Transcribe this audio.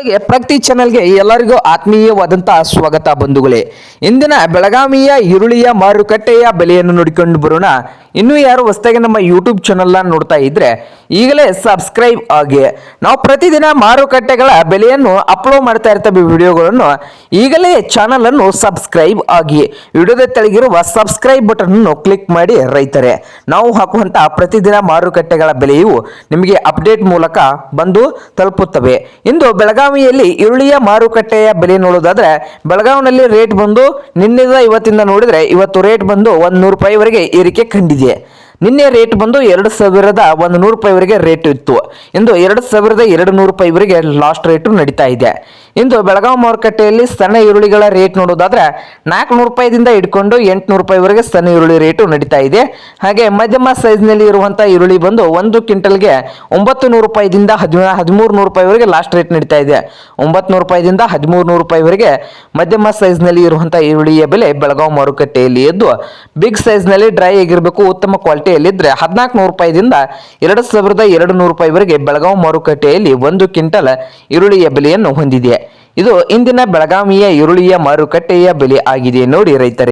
ಬಂಧುಗಳಿಗೆ ಪ್ರಗತಿ ಚಾನೆಲ್ಗೆ ಎಲ್ಲರಿಗೂ ಆತ್ಮೀಯವಾದಂತಹ ಸ್ವಾಗತ ಬಂಧುಗಳೇ. ಇಂದಿನ ಬೆಳಗಾವಿಯ ಈರುಳ್ಳಿಯ ಮಾರುಕಟ್ಟೆಯ ಬೆಲೆಯನ್ನು ನೋಡಿಕೊಂಡು ಬರೋಣ. ಇನ್ನೂ ಯಾರು ಹೊಸದಾಗಿ ನಮ್ಮ ಯೂಟ್ಯೂಬ್ ಚಾನೆಲ್ನ ನೋಡ್ತಾ ಇದ್ರೆ, ಈಗಲೇ ಸಬ್ಸ್ಕ್ರೈಬ್ ಆಗಿ. ನಾವು ಪ್ರತಿದಿನ ಮಾರುಕಟ್ಟೆಗಳ ಬೆಲೆಯನ್ನು ಅಪ್ಲೋಡ್ ಮಾಡ್ತಾ ಇರ್ತವೆ ವಿಡಿಯೋಗಳನ್ನು ಈಗಲೇ ಚಾನಲ್ ಅನ್ನು ಸಬ್ಸ್ಕ್ರೈಬ್ ಆಗಿ. ವಿಡಿಯೋದ ತೆಳಗಿರುವ ಸಬ್ಸ್ಕ್ರೈಬ್ ಬಟನ್ ಅನ್ನು ಕ್ಲಿಕ್ ಮಾಡಿ ರೈತರೆ. ನಾವು ಹಾಕುವಂತಹ ಪ್ರತಿದಿನ ಮಾರುಕಟ್ಟೆಗಳ ಬೆಲೆಯು ನಿಮಗೆ ಅಪ್ಡೇಟ್ ಮೂಲಕ ಬಂದು ತಲುಪುತ್ತವೆ. ಇಂದು ಬೆಳಗಾವಿಯಲ್ಲಿ ಈರುಳ್ಳಿಯ ಮಾರುಕಟ್ಟೆಯ ಬೆಲೆ ನೋಡೋದಾದ್ರೆ ಬೆಳಗಾವಿನಲ್ಲಿ ರೇಟ್ ಬಂದು ನಿನ್ನೆದ ಇವತ್ತಿಂದ ನೋಡಿದ್ರೆ ಇವತ್ತು ರೇಟ್ ಬಂದು ಒಂದು ನೂರು ರೂಪಾಯಿವರೆಗೆ ಏರಿಕೆ ಕಂಡಿದೆ. ನಿನ್ನೆ ರೇಟ್ ಬಂದು ಎರಡು ಸಾವಿರದ ಒಂದು ನೂರು ರೂಪಾಯಿವರೆಗೆ ರೇಟ್ ಇತ್ತು. ಇಂದು ಎರಡು ಸಾವಿರದ ಎರಡು ನೂರು ರೂಪಾಯಿವರೆಗೆ ಲಾಸ್ಟ್ ರೇಟು ನಡೀತಾ ಇದೆ. ಇಂದು ಬೆಳಗಾವಿ ಮಾರುಕಟ್ಟೆಯಲ್ಲಿ ಸಣ್ಣ ಈರುಳ್ಳಿಗಳ ರೇಟ್ ನೋಡೋದಾದ್ರೆ ನಾಲ್ಕುನೂರು ರೂಪಾಯಿದಿಂದ ಇಟ್ಕೊಂಡು ಎಂಟುನೂರು ರೂಪಾಯಿವರೆಗೆ ಸಣ್ಣ ಈರುಳ್ಳಿ ರೇಟು ನಡೀತಾ ಇದೆ. ಹಾಗೆ ಮಧ್ಯಮ ಸೈಜ್ನಲ್ಲಿ ಇರುವಂಥ ಈರುಳ್ಳಿ ಬಂದು ಒಂದು ಕ್ವಿಂಟಲ್ಗೆ ಒಂಬತ್ತು ನೂರು ರೂಪಾಯಿದಿಂದ ಹದಿಮೂರು ಹದಿಮೂರು ನೂರು ರೂಪಾಯಿವರೆಗೆ ಲಾಸ್ಟ್ ರೇಟ್ ನಡೀತಾ ಇದೆ. ಒಂಬತ್ತು ನೂರು ರೂಪಾಯಿದಿಂದ ಹದಿಮೂರು ನೂರು ರೂಪಾಯಿವರೆಗೆ ಮಧ್ಯಮ ಸೈಜ್ನಲ್ಲಿ ಇರುವಂಥ ಈರುಳ್ಳಿಯ ಬೆಲೆ ಬೆಳಗಾವಿ ಮಾರುಕಟ್ಟೆಯಲ್ಲಿ ಎದ್ದು ಬಿಗ್ ಸೈಜ್ನಲ್ಲಿ ಡ್ರೈ ಆಗಿರಬೇಕು, ಉತ್ತಮ ಕ್ವಾಲಿಟಿಯಲ್ಲಿದ್ದರೆ ಹದಿನಾಲ್ಕು ನೂರು ರೂಪಾಯಿದಿಂದ ಎರಡು ಸಾವಿರದ ಎರಡು ನೂರು ರೂಪಾಯಿವರೆಗೆ ಬೆಳಗಾವಿ ಮಾರುಕಟ್ಟೆಯಲ್ಲಿ ಒಂದು ಕ್ವಿಂಟಲ್ ಈರುಳ್ಳಿಯ ಬೆಲೆಯನ್ನು ಹೊಂದಿದೆ. ಇದು ಇಂದಿನ ಬೆಳಗಾವಿಯ ಈರುಳ್ಳಿಯ ಮಾರುಕಟ್ಟೆಯ ಬೆಲೆ ಆಗಿದೆ ನೋಡಿ ರೈತರೇ.